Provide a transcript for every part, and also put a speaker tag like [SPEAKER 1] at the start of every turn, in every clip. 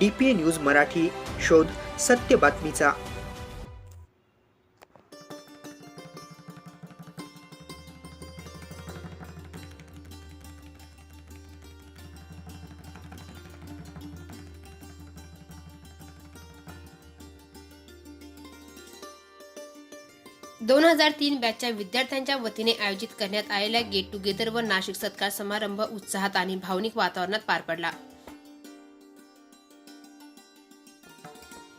[SPEAKER 1] D P news Marathi शोध सत्य बातमीचा.
[SPEAKER 2] दोन हजार तीन बॅचच्या विद्यार्थ्यांच्या वतीने आयोजित करण्यात आलेल्या गेट टुगेदर व नाशिक सत्कार समारंभ उत्साहात आणि भावनिक वातावरणात पार पडला.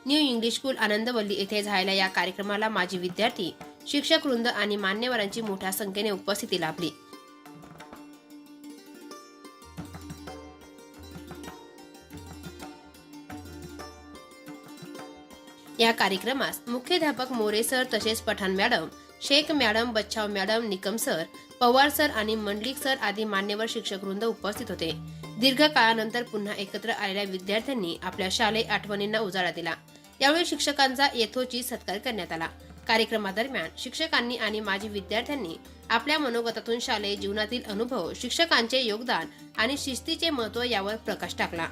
[SPEAKER 2] न्यू इंग्लिश स्कूल आनंदवल्ली येथे झालेल्या या कार्यक्रमाला माजी विद्यार्थी शिक्षक वृंद आणि मान्यवरांची मोठ्या संख्येने उपस्थिती लाभली. या कार्यक्रमास मुख्याध्यापक मोरे सर तसेच Pathan madam Shaikh madam Bachhav madam Nikam sir Pawar sir आणि मंडलिक सर आदी मान्यवर शिक्षक वृंद उपस्थित होते. दीर्घ काळानंतर पुन्हा एकत्र आलेल्या विद्यार्थ्यांनी आपल्या शालेय आठवणींना उजाळा दिला. यावेळी शिक्षकांचा यथोचित सत्कार करण्यात आला. कार्यक्रमादरम्यान शिक्षकांनी आणि माजी विद्यार्थ्यांनी आपल्या मनोगतातून शालेय जीवनातील अनुभव शिक्षकांचे योगदान आणि शिस्तीचे महत्त्व यावर प्रकाश टाकला.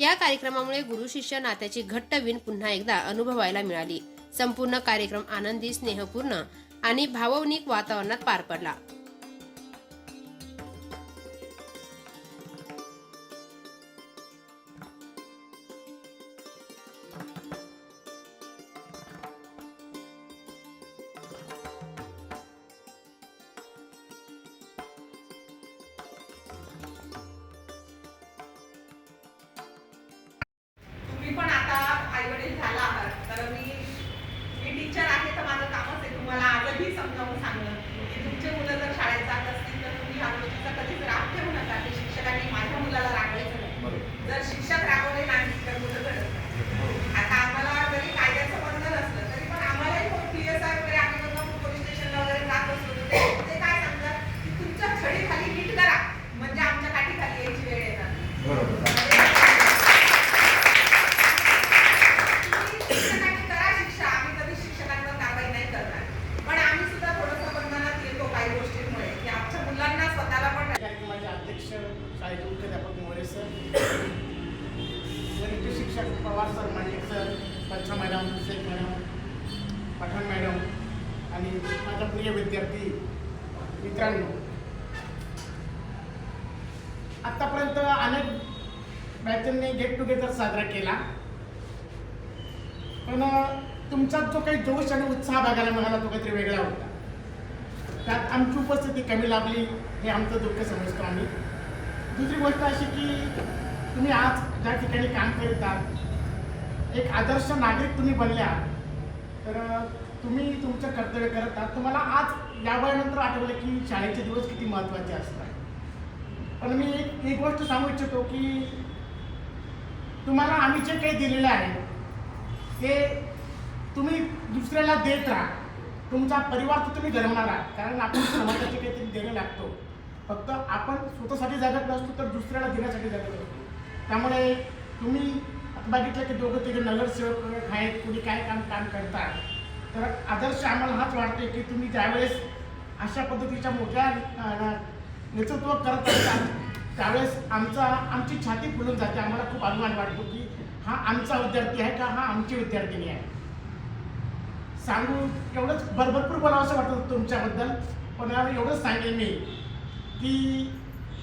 [SPEAKER 2] या कार्यक्रमामुळे गुरु शिष्य नात्याची घट्ट विण पुन्हा एकदा अनुभवायला मिळाली. संपूर्ण कार्यक्रम आनंदी स्नेहपूर्ण आणि भावनिक वातावरणात पार पडला.
[SPEAKER 3] มาจะกับต่เมื่เสร็จถึงเวลาโดยที่สำรอง
[SPEAKER 4] สั่งเลย सर मांडलिक सर बच्चा madam Shaikh madam Pathan madam आणि माझा प्रिय विद्यार्थी मित्रांनो. आत्तापर्यंत अनेक बॅचांनी गेट टुगेदर साजरा केला. पण तुमचा जो काही जोश आणि उत्साह बघायला मिळाला तो काहीतरी वेगळा होता. त्यात आमची उपस्थिती कमी लाभली हे आमचं दुःख समजतो आम्ही. दुसरी गोष्ट अशी की तुम्ही आज ज्या ठिकाणी काम करतात एक आदर्श नागरिक तुम्ही बनल्या तर तुम्ही तुमचं कर्तव्य करत आहात. तुम्हाला आज या वयानंतर आठवलं की शाळेचे दिवस किती महत्त्वाचे असतात. पण मी एक एक गोष्ट सांगू इच्छितो की तुम्हाला आम्ही जे काही दिलेलं आहे ते तुम्ही दुसऱ्याला देत राहा. तुमचा परिवार तर तुम्ही घडवणार आहात. कारण आपण समाजाचे काहीतरी देणं लागतो. फक्त आपण स्वतःसाठी जगत नसतो तर दुसऱ्याला देण्यासाठी जगत असतो. त्यामुळे तुम्ही बघितलं की दोघं तिघे नगरसेवक आहेत कुणी काय काम काम करतात. तर आदर्श आम्हाला हाच वाटते की तुम्ही ज्यावेळेस अशा पद्धतीच्या मोठ्या नेतृत्व करत असतात त्यावेळेस आमचा आमची छाती फुलून जाते. आम्हाला खूप अभिमान वाटतो की हा आमचा विद्यार्थी आहे का हा आमची विद्यार्थिनी आहे? सांगू एवढंच भर भरपूर बोलावं असं वाटतं तुमच्याबद्दल पण एवढंच सांगेन मी की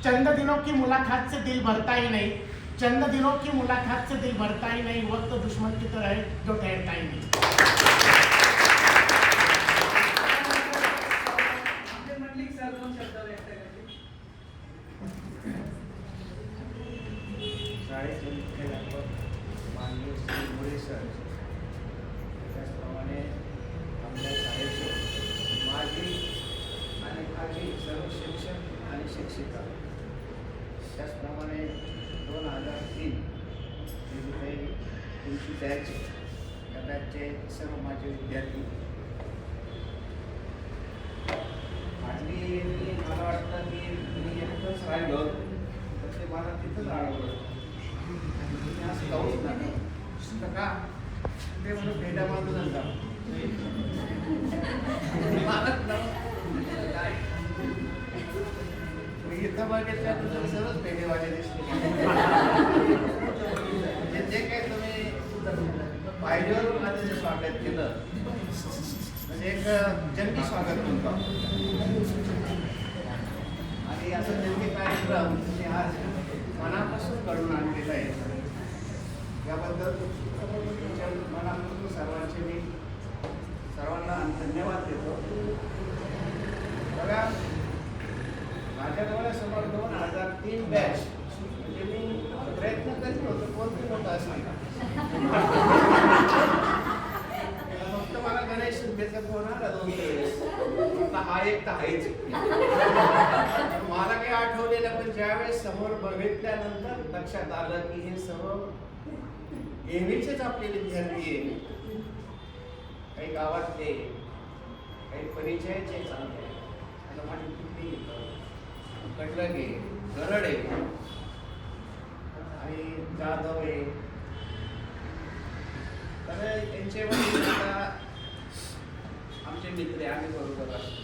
[SPEAKER 4] चंद दिनों की मुलाकात से दिल भरता ही चंद दिनों की मुलाकात से दिल भरता ही नहीं वक्त दुश्मन की तरह है जो ठहरता ही नहीं।
[SPEAKER 3] सर
[SPEAKER 5] त्याचप्रमाणे शाळेचे माजी आणि माझी सर्व शिक्षक आणि शिक्षिका त्याचप्रमाणे दोन हजार तीन हे जे काही तुमची बॅच या बॅचचे सर्व माझे विद्यार्थी आणि मी मला वाटतं की मी एकटंच राहिलो तर ते मला तिथंच अडवलं मी असं जाऊच नाही
[SPEAKER 4] का ते म्हणून भेटा बांधून आणतात
[SPEAKER 5] मला इथं बघितलं तर तुम्ही सर्वच पेढेवाले दिसले म्हणजे जे काही तुम्ही पाहिजेवर माझं जे स्वागत केलं म्हणजे एक जंगी स्वागत म्हणतो आणि असं जंगी कार्यक्रम तुम्ही आज मनापासून करून आणलेला आहे. याबद्दल तुमच्या मनापासून सर्वांचे मी सर्वांना धन्यवाद देतो. बघा माझ्यासमोर दोन हजार तीन बॅच म्हणजे मी प्रयत्न करीत होतो कोणती नव्हता असं. फक्त मला गणेश शिंदेचा फोन आला दोन वेळेस. हा एक तर आहेच. मला काही आठवलेलं पण ज्यावेळेस समोर बघितल्यानंतर लक्षात आलं की हे सर्व नेहमीचेच आपले विद्यार्थी आहे काही गावातले काही परिचयाचे चांगले. आता माझी कुठली कडलगे गरडे आणि जाधव आहे. तर त्यांचे आमचे मित्र आम्ही बरोबर असतो.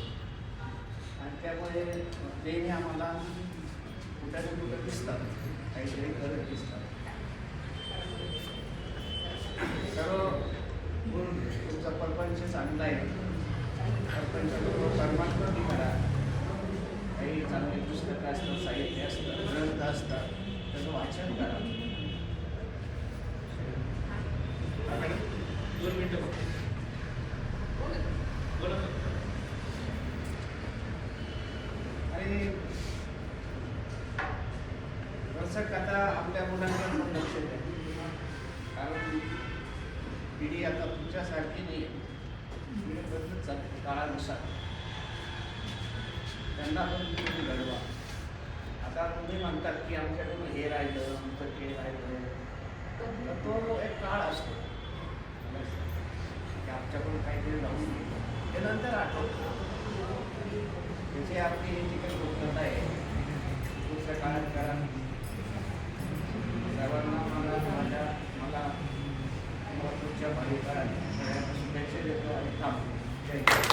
[SPEAKER 5] आणि त्यामुळे नेहमी आम्हाला कुठं कुठं दिसतात. काहीतरी करत दिसतात. सर्व गुण तुमचा परपंच चांगला आहे. परपंच परमात्मा पुस्तकं असतात साहित्य असतं ग्रंथ असतात त्याचं वाचन करा. दोन मिनटं फक्त. आणि दर्शक आता आपल्या मुलांकडे पण लक्ष द्या. कारण पिढी आता तुमच्यासारखी नाही आहे बदलत चालते काळानुसार. त्यांना पण तुम्ही घडवा. आता तुम्ही म्हणतात की आमच्याकडून हे राहिलं आमचं ते राहिलं. तर तो एक काळ असतो. की आमच्याकडून काहीतरी जाऊन गेलं. ते नंतर आठवतं. त्याची आपली जी काही गोष्ट आहे पुढच्या काळात कारण सर्वांना मला माझ्या मला पुढच्या भावी काळात सगळ्यांना शुभेच्छा देतो आणि थांबतो. जय